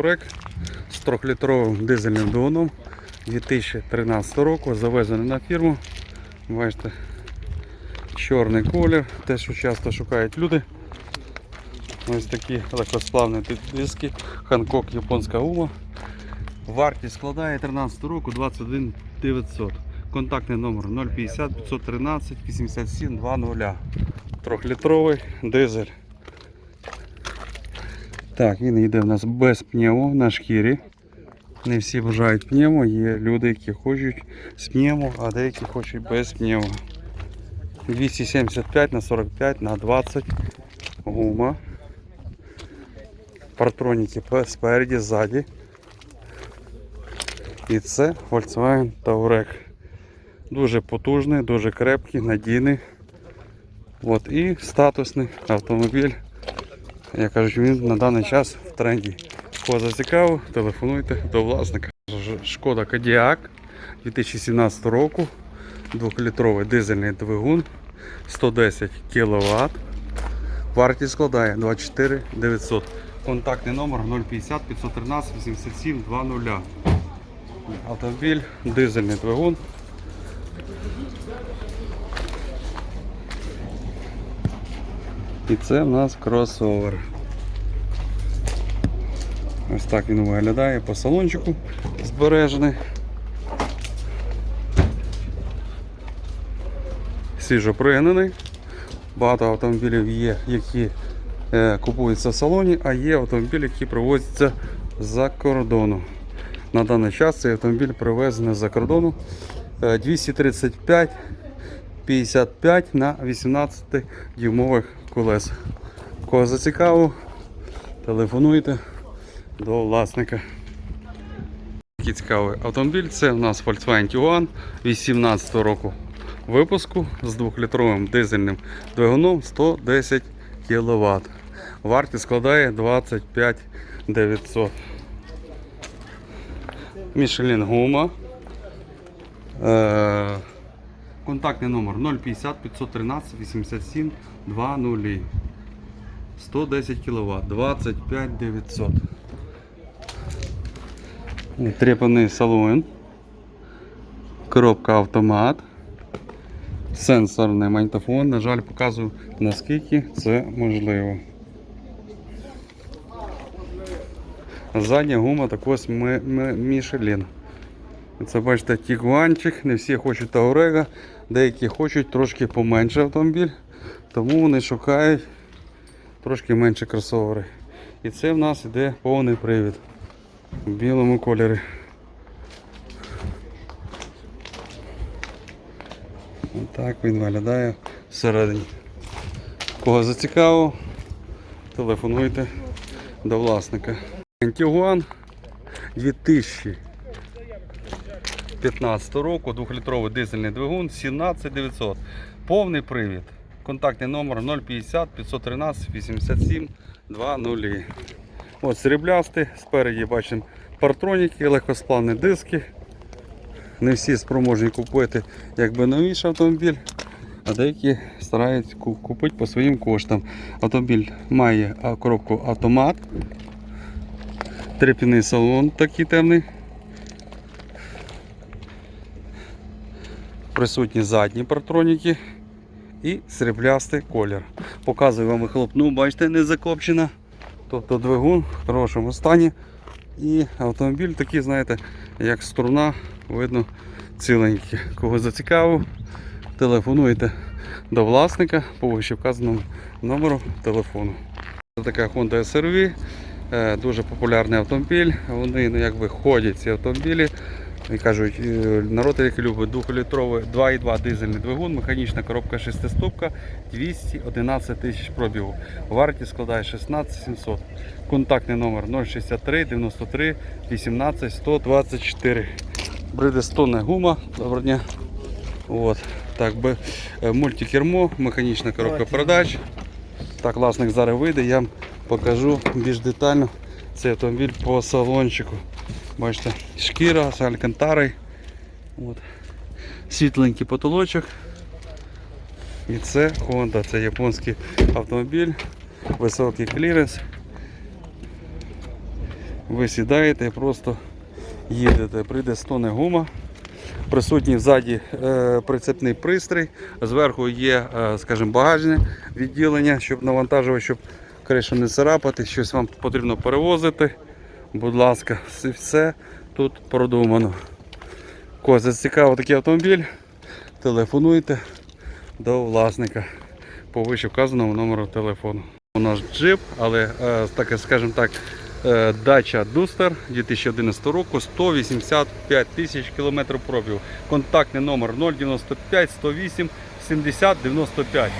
Таурек з 3-літровим дизельним двигуном 2013 року, завезений на фірму. Бачите, чорний колір, те, що часто шукають люди. Ось такі легкосплавні диски, Ханкок японська гума. Вартість складає 13 року 21 900. Контактний номер 050 513 87 20. Трьохлітровий дизель. Так, він йде в нас без пневмо на шкірі. Не всі бажають пневмо, є люди, які хочуть з пневмо, а деякі хочуть без пневмо. 275 на 45 на 20 гума. Партроніки спереді, ззаді. І це Volkswagen Touareg. Дуже потужний, дуже крепкий, надійний. От, і статусний автомобіль. Я кажу, він на даний час в тренді. Кого зацікавив, телефонуйте до власника. Шкода Кодіак 2017 року. 2-літровий дизельний двигун 110 кВт. Вартість складає 24 900. Контактний номер 050 513 87 20. Автомобіль, дизельний двигун. І це в нас кросовер. Ось так він виглядає по салончику збережений. Свіжо пригнаний. Багато автомобілів є, які е, купуються в салоні, а є автомобілі, які привозяться з-за кордону. На даний час цей автомобіль привезений з-за кордону е, 235 55 на 18 дюймових колесах. Кого зацікавив, телефонуйте до власника. Такий цікавий автомобіль. Це у нас Volkswagen Tiguan 18 року випуску з 2-літровим дизельним двигуном 110 кВт. Вартість складає 25 900. Michelin гума. Е, Контактний номер 050 513 87 20. 110 кВт, 25 900. Трепаний салон. Коробка автомат. Сенсорний магнітофон. На жаль, показую наскільки це можливо. Задня гума також Ми- Ми- Мішелін. Це бачите тігуанчик, не всі хочуть Таурега, деякі хочуть трошки поменше автомобіль, тому вони шукають трошки менше кросовери. І це в нас іде повний привід в білому кольорі. Отак він виглядає всередині. Кого зацікавив, телефонуйте до власника. Тігуан 2000 15 року, 2-літровий дизельний двигун 17900. Повний привід. Контактний номер 050 513 87 20. От сріблястий, спереді бачимо партроніки, легкосплавні диски. Не всі спроможні купити якби новіший автомобіль, а деякі стараються купити по своїм коштам. Автомобіль має коробку автомат, треп'яний салон такий темний. присутні задні партроніки і сріблястий колір. Показую вам вихлопну, бачите, не закопчена. Тобто двигун в хорошому стані. І автомобіль такий, знаєте, як струна, видно ціленький. Кого зацікавив, телефонуйте до власника по вище вказаному номеру телефону. Це така Honda SRV, е, дуже популярний автомобіль. Вони ну, якби ходять ці автомобілі. І кажуть, е, народ, який любить 2-літровий 2,2 дизельний двигун, механічна коробка 6-ступка, 211 тисяч пробігу. Вартість складає 16 700. Контактний номер 063 93 18 124. Бриджестонна гума. Доброго дня. От. Так, е, мультикермо, механічна коробка передач. Так, власник зараз вийде, я вам покажу більш детально цей автомобіль по салончику. Бачите, шкіра з алькантари. От. Світленький потолочок. І це Honda, це японський автомобіль, високий кліренс. ви сідаєте і просто їдете. Прийде стоне гума. Присутній ззаді е, прицепний пристрій. Зверху є, е, скажімо, багажне відділення, щоб навантажувати, щоб кришу не царапати, щось вам потрібно перевозити. Будь ласка, все- тут продумано. Кого зацікавив такий автомобіль, телефонуйте до власника по вище вказаному номеру телефону. У нас джип, але е, так, скажімо так, дача Duster 2011 року 185 тисяч кілометрів пробігу. Контактний номер 095 108 70 95.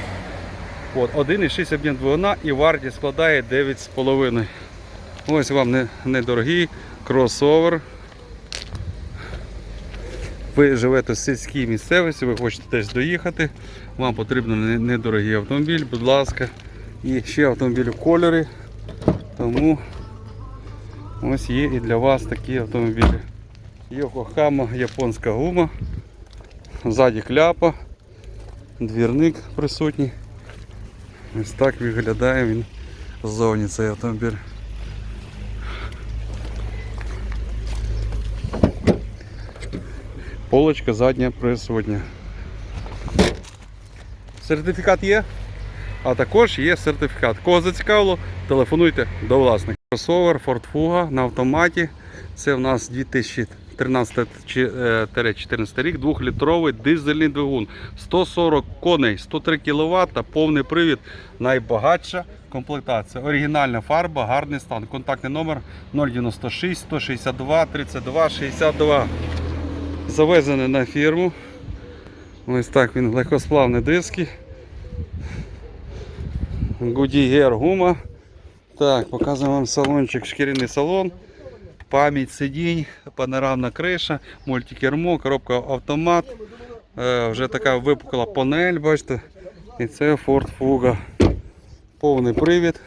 От, 1,6 об'єм двигуна і вартість складає 9,5. Ось вам не- недорогий кросовер. Ви живете в сільській місцевості, ви хочете десь доїхати, вам потрібен недорогий автомобіль, будь ласка. І ще автомобіль в кольорі. Тому ось є і для вас такі автомобілі. Йокохама, японська гума, ззаді кляпа, двірник присутній. Ось так виглядає він ззовні цей автомобіль. Полочка задня присутня. Сертифікат є? А також є сертифікат. Кого зацікавило, телефонуйте до власника. Кросовер Ford Fuga на автоматі. Це в нас 2013-14 рік, 2-літровий дизельний двигун. 140 коней, 103 кВт, повний привід. Найбагатша комплектація. Оригінальна фарба, гарний стан. Контактний номер 096 162 32 62. Завезений на фірму. Ось так він легкосплавні диски. Goodyear гума. Так, показуємо вам салончик, шкіряний салон, пам'ять сидінь, панорамна криша, мультикермо, коробка автомат. Е, вже така випукла панель, бачите. І це Ford Fuga. Повний привід.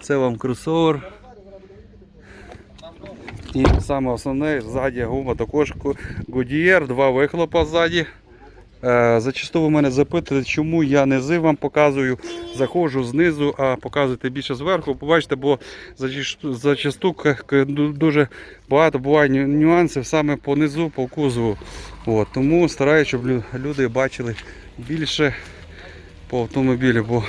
Це вам кросовер. І саме основне, ззаді гума також Goodyear, два вихлопа ззаді. Е, Зачасту ви мене запитуєте, чому я низи вам показую, заходжу знизу, а показуєте більше зверху. Побачите, бо зачасту, дуже багато буває нюансів саме по низу, по кузову. От, тому стараюся, щоб люди бачили більше по автомобілю, бо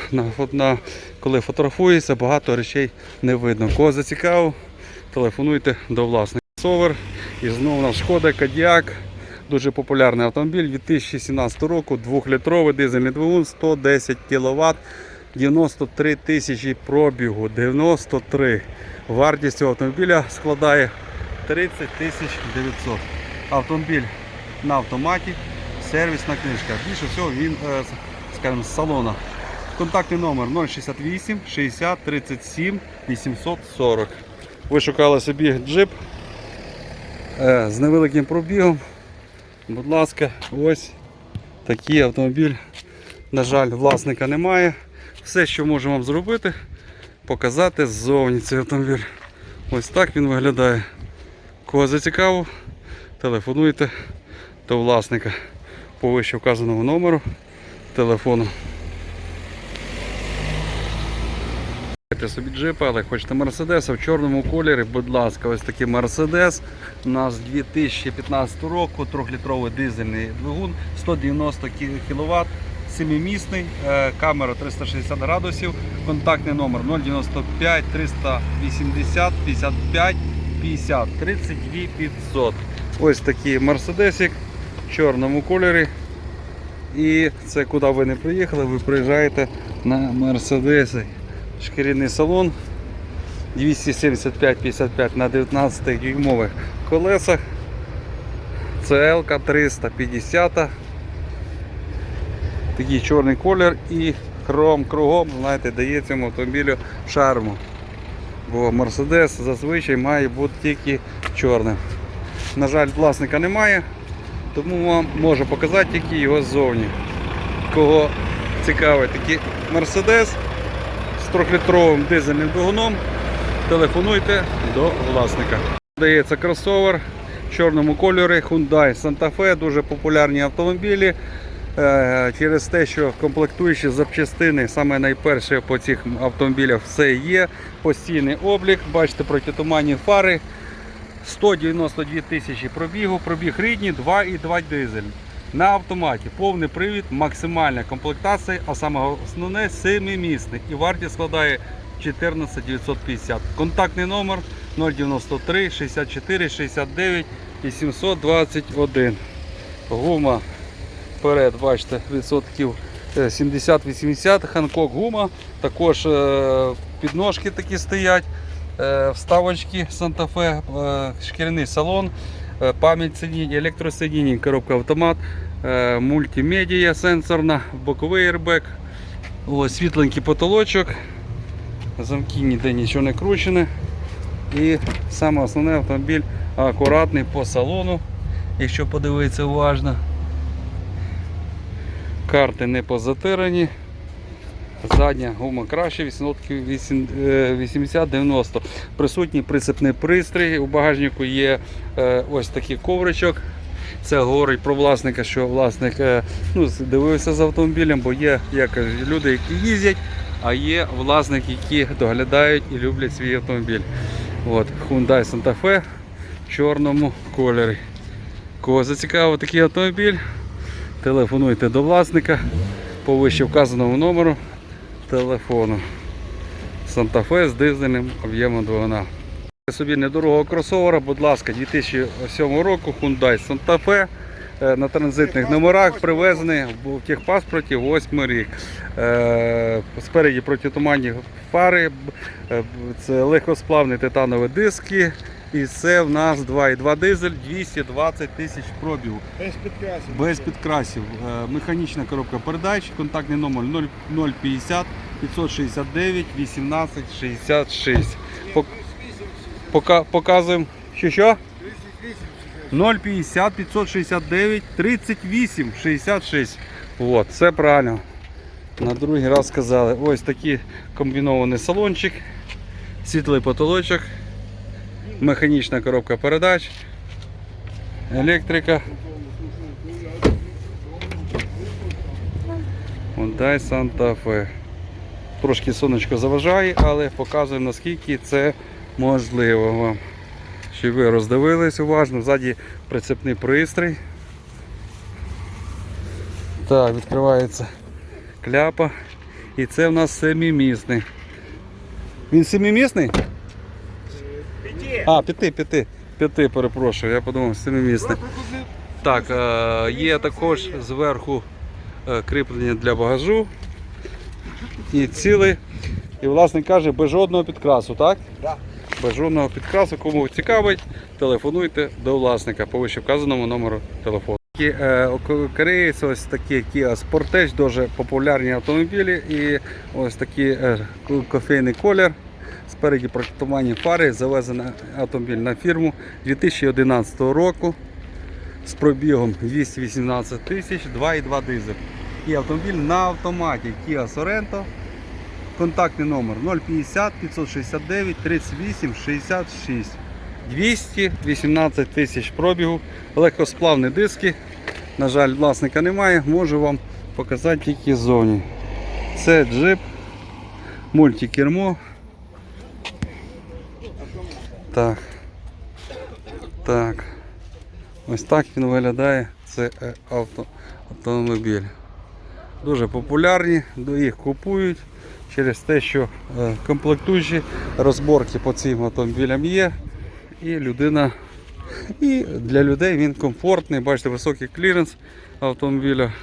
на, коли фотографується, багато речей не видно. Кого зацікавив, телефонуйте до власника. Совер і знову наш Шкода Кодіак. Дуже популярний автомобіль 2017 року, 2-літровий дизельний двигун, 110 кВт, 93 тисячі пробігу, 93. Вартість цього автомобіля складає 30 тисяч 900. Автомобіль на автоматі, сервісна книжка. Більше всього він, е, скажімо, з салона. Контактний номер 068 60 37 840. Ви шукали собі джип е, з невеликим пробігом. Будь ласка, ось такий автомобіль. На жаль, власника немає. Все, що можемо вам зробити, показати ззовні цей автомобіль. Ось так він виглядає. Кого зацікавив, телефонуйте до власника по вище вказаному номеру телефону. Хочете собі джипа, але хочете Мерседеса в чорному кольорі, будь ласка, ось такий Мерседес. У нас 2015 року, 3-літровий дизельний двигун, 190 кВт, 7-місний, е, камера 360 градусів, контактний номер 095 380 55 50 32 500. Ось такий Мерседесик в чорному кольорі. І це куди ви не приїхали, ви приїжджаєте на Мерседесі. Шкіряний салон 275-55 на 19 дюймових колесах. CL 350. Такий чорний колір і хром кругом, знаєте, дає цьому автомобілю шарму. Бо Мерседес зазвичай має бути тільки чорним. На жаль, власника немає, тому вам можу показати тільки його ззовні. Кого цікавить такий Мерседес з 3-літровим дизельним двигуном, телефонуйте до власника. Дається кросовер в чорному кольорі Hyundai Santa Fe, дуже популярні автомобілі. е, через те, що комплектуючі запчастини, саме найперше по цих автомобілях все є. Постійний облік, бачите, протитуманні фари. 192 тисячі пробігу, пробіг рідні, 2,2 дизель. На автоматі повний привід, максимальна комплектація, а саме основне семимісний. І вартість складає 14 950. Контактний номер 093 64 69 821. Гума вперед, бачите, відсотків е, 70-80. Ханкок гума. Також е, підножки такі стоять. Е, Вставочки Санта-Фе, е, шкіряний салон, е, пам'ять сидінь, електросидінь, коробка автомат, е, мультимедія сенсорна, боковий ось світленький потолочок, замки ніде нічого не кручене. І саме основне автомобіль акуратний по салону, якщо подивитися уважно. Карти не позатирані. Задня гума краще, 80-90. Присутній прицепний пристрій. У багажнику є е, ось такий ковричок. Це говорить про власника, що власник е, ну, дивився за автомобілем, бо є як люди, які їздять, а є власники, які доглядають і люблять свій автомобіль. От, Hyundai Santa Fe в чорному кольорі. Кого зацікавив такий автомобіль, телефонуйте до власника по вище вказаному номеру телефону. Санта-Фе з дизельним об'ємом двигуна. Собі недорогого кросовера, будь ласка, 2007 року Hyundai Santa Fe е, на транзитних номерах привезений в техпаспорті 8 рік. Е, Спереді протитуманні фари, е, це легкосплавні титанові диски. І це в нас 2,2 дизель 220 тисяч пробігу. Без підкрасів. Без підкрасів. Е, Механічна коробка передач, контактний номер 050 569 18 66. Пок- пока- Показуємо. Що що? 050 569 38 66. От, все правильно. На другий раз сказали. Ось такий комбінований салончик, світлий потолочок, механічна коробка передач, електрика. Hyundai Santa Fe. Трошки сонечко заважає, але показуємо наскільки це можливо вам. Щоб ви роздивились уважно, ззаді прицепний пристрій. Так, відкривається кляпа. І це в нас семимісний. Він семимісний? А, п'яти, п'яти. П'яти, перепрошую, я подумав, семимісний. Так, е, є також зверху е, кріплення для багажу. І цілий. І власник каже, без жодного підкрасу, так? Да. Без жодного підкрасу, кому цікавить, телефонуйте до власника по вище вказаному номеру телефону. Е, Кореєць, ось такі Kia Sportage, дуже популярні автомобілі і ось такий кофейний колір. Спереді протитуманні фари, завезений автомобіль на фірму 2011 року з пробігом 218 тисяч, 2,2 дизель. І автомобіль на автоматі Kia Sorento. Контактний номер 050 569 38 66. 218 тисяч пробігу, легкосплавні диски. На жаль, власника немає, можу вам показати тільки ззовні. Це джип, мультикермо. Так. Так. Ось так він виглядає. Це е, авто, автомобіль. Дуже популярні, їх купують через те, що е, комплектуючі розборки по цим автомобілям є. І людина. І для людей він комфортний. Бачите, високий кліренс автомобіля.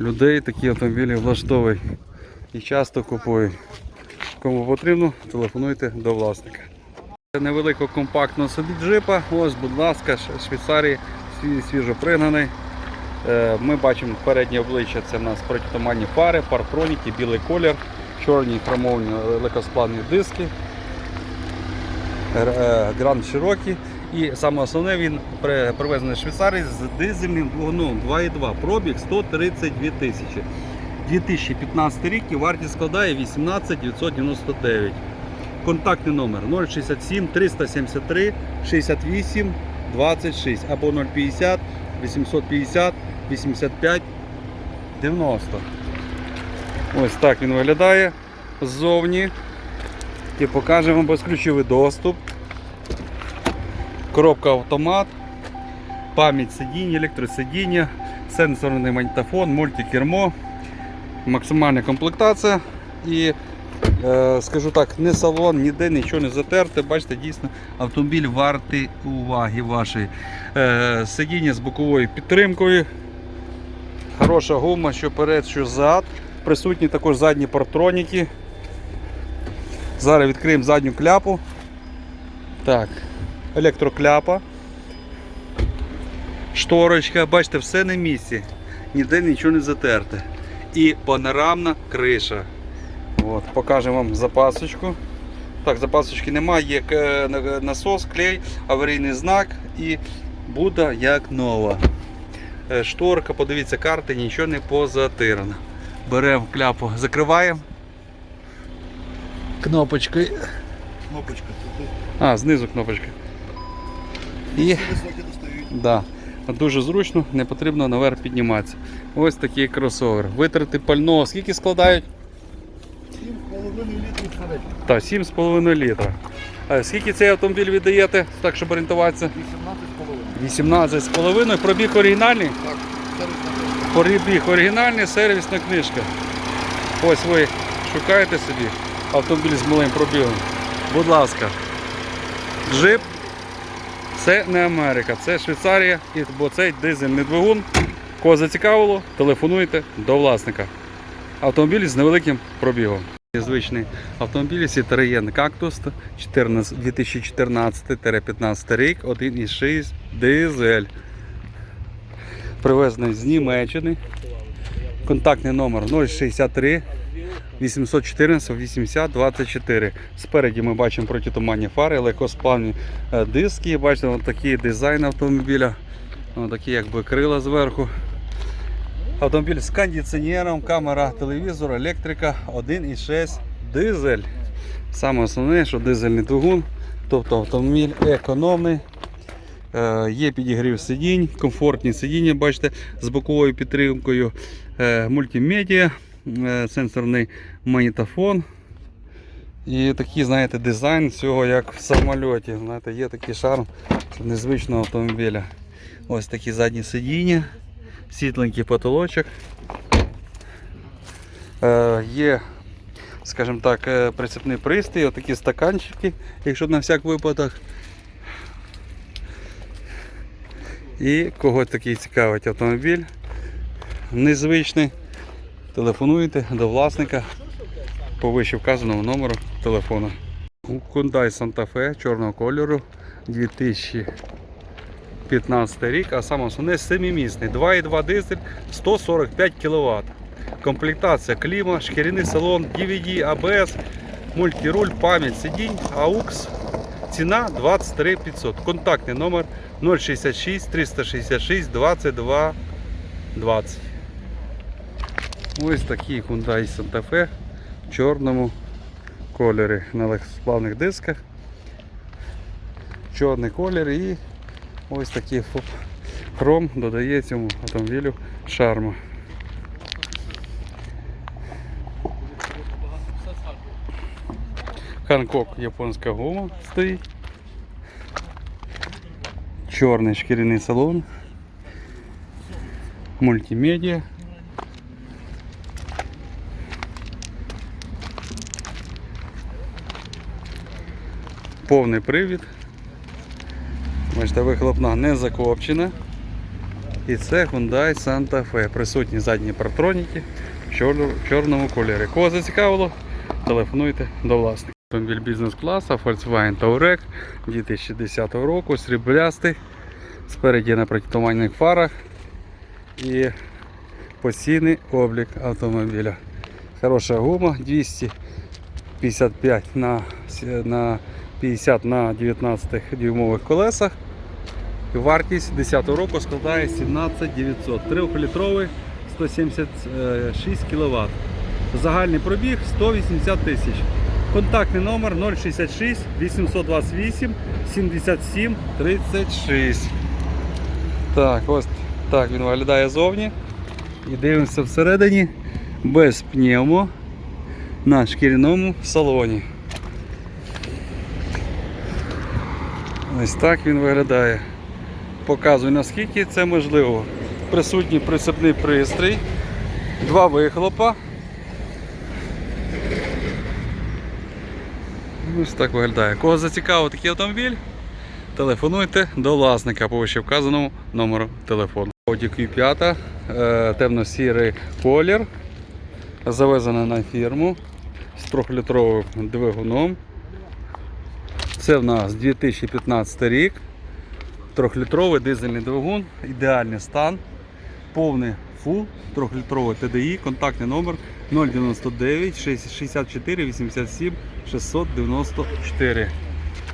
Людей такі автомобілі влаштовують і часто купують. Кому потрібно, телефонуйте до власника. Невеликого компактного собі джипа. Ось, будь ласка, Швейцарії сві- свіжопригнаний. Е, Ми бачимо переднє обличчя, це в нас протитуманні фари, партроніки, білий колір, чорні хромовні легкосплавні диски, е, Гранд Cherokee. І саме основне він привезений з Швейцарії з дизельним двигуном 2,2, пробіг 132 тисячі. 2015 рік і вартість складає 18 999. Контактний номер 067 373 68 26 або 050 850 85 90. Ось так він виглядає ззовні. І покажемо безключовий доступ. Коробка автомат, пам'ять сидіння, електросидіння, сенсорний магнітофон, мультикермо, максимальна комплектація і скажу так, не салон, ніде нічого не затерте. Бачите, дійсно автомобіль вартий уваги вашої. Е, сидіння з боковою підтримкою. Хороша гума, що перед, що зад. Присутні також задні партроніки. Зараз відкриємо задню кляпу. Так, електрокляпа. Шторочка, бачите, все на місці. Ніде нічого не затерте. І панорамна криша. От, покажемо вам запасочку. Так, запасочки немає, є насос, клей, аварійний знак і буде як нова. Е, Шторка, подивіться карти, нічого не позатирано. Беремо кляпу, закриваємо. Кнопочкою. Кнопочка тут. А, знизу кнопочка. І да, дуже зручно, не потрібно наверх підніматися. Ось такий кросовер. Витрати пального скільки складають? 7,5 літрів вперед. Так, 7,5 літра. А скільки цей автомобіль віддаєте, так щоб орієнтуватися? 18,5. 18,5. Пробіг оригінальний? Так, зараз на Пробіг оригінальний, сервісна книжка. Ось ви шукаєте собі автомобіль з малим пробігом. Будь ласка. Джип. Це не Америка, це Швейцарія, бо цей дизельний двигун. Кого зацікавило, телефонуйте до власника. Автомобіль з невеликим пробігом. Звичний автомобіль Citroën Cactus 2014-15 рік, 1,6 дизель. Привезений з Німеччини. Контактний номер 063 814 80 24. Спереді ми бачимо протитуманні фари, легкосплавні е, диски. Бачите, такий дизайн автомобіля. Такі якби крила зверху. Автомобіль з кондиціонером, камера телевізор, електрика, 1,6 дизель. Саме основне, що дизельний двигун, тобто автомобіль економний. Е, Є підігрів сидінь, комфортні сидіння, бачите, з боковою підтримкою, е, мультимедіа, е, сенсорний магнітофон. І такий, знаєте, дизайн всього як в самольоті. Знаєте, є такий шарм незвичного автомобіля. Ось такі задні сидіння, світленький потолочок. Е, Є, скажімо так, е, прицепний пристрій, отакі стаканчики, якщо на всяк випадок. І кого такий цікавить автомобіль незвичний, телефонуйте до власника по вище вказаному номеру телефону. Hyundai Santa Fe чорного кольору 2015 рік, а саме основне семимісний 2,2 дизель 145 кВт. Комплектація кліма, шкіряний салон, DVD, ABS, мультируль, пам'ять сидінь, AUX. Ціна 23 500. Контактний номер 066 366 22 20. Ось такий Hyundai Santa Fe в чорному кольорі на легкосплавних дисках. Чорний колір і ось такий фо- хром додає цьому автомобілю шарму. Ханкок японська гума стоїть. Чорний шкіряний салон. Мультимедіа. Повний привід. Бачите, вихлопна не закопчена. І це Hyundai Santa Fe. Присутні задні партроніки в чорному кольорі. Кого зацікавило, телефонуйте до власника. Автомобіль бізнес-класу Volkswagen Touareg 2010 року, сріблястий, спереді на протитуманних фарах і постійний облік автомобіля. Хороша гума 255 на, на 50 на 19 дюймових колесах. Вартість 10 року складає 17 900. 3-літровий 176 кВт. Загальний пробіг 180 тисяч. Контактний номер 066 828 77 36. Так, ось так він виглядає зовні. І дивимося всередині без пневмо на шкіряному салоні. Ось так він виглядає. Показую наскільки це можливо. Присутній прицепний пристрій, два вихлопа. Ось так виглядає. Кого зацікавив такий автомобіль, телефонуйте до власника по вище вказаному номеру телефону. Audi Q5, е, темно-сірий колір, завезена на фірму з 3-літровим двигуном. Це в нас 2015 рік. Трьохлітровий дизельний двигун, ідеальний стан, повний фул, трьохлітровий TDI, контактний номер 099 64 87 694.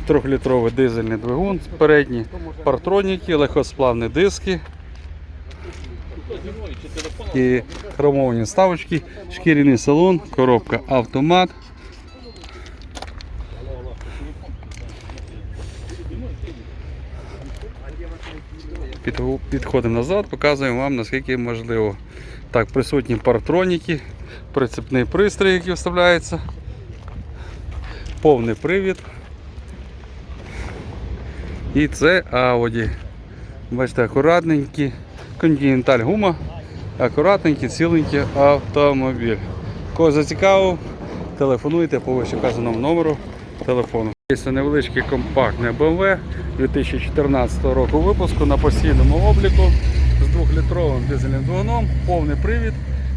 Трьохлітровий дизельний двигун, передні партроніки, легкосплавні диски і хромовані вставочки, шкіряний салон, коробка автомат. Підходимо назад, показуємо вам наскільки можливо. Так, присутні партроніки, прицепний пристрій, який вставляється, повний привід. І це Audi. Бачите, акуратненький, континенталь гума, акуратненький, ціленький автомобіль. Кого зацікавив, телефонуйте по вищеказаному номеру телефону. Є невеличкий компактний BMW 2014 року випуску на постійному обліку з 2-літровим дизельним двигуном, повний привід,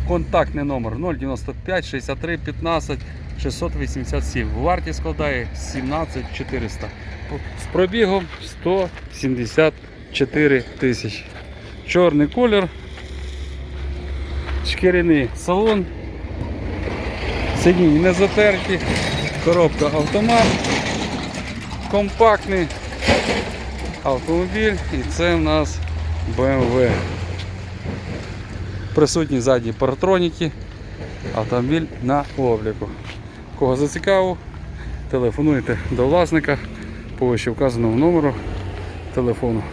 контактний номер 095 63 15 687. Вартість складає 17 400. З пробігом 174 тисячі. Чорний колір, шкіряний салон, сидіння не затерті, коробка автомат компактний автомобіль і це в нас BMW. Присутні задні паратроніки, автомобіль на обліку. Кого зацікавив, телефонуйте до власника по вище вказаному номеру телефону.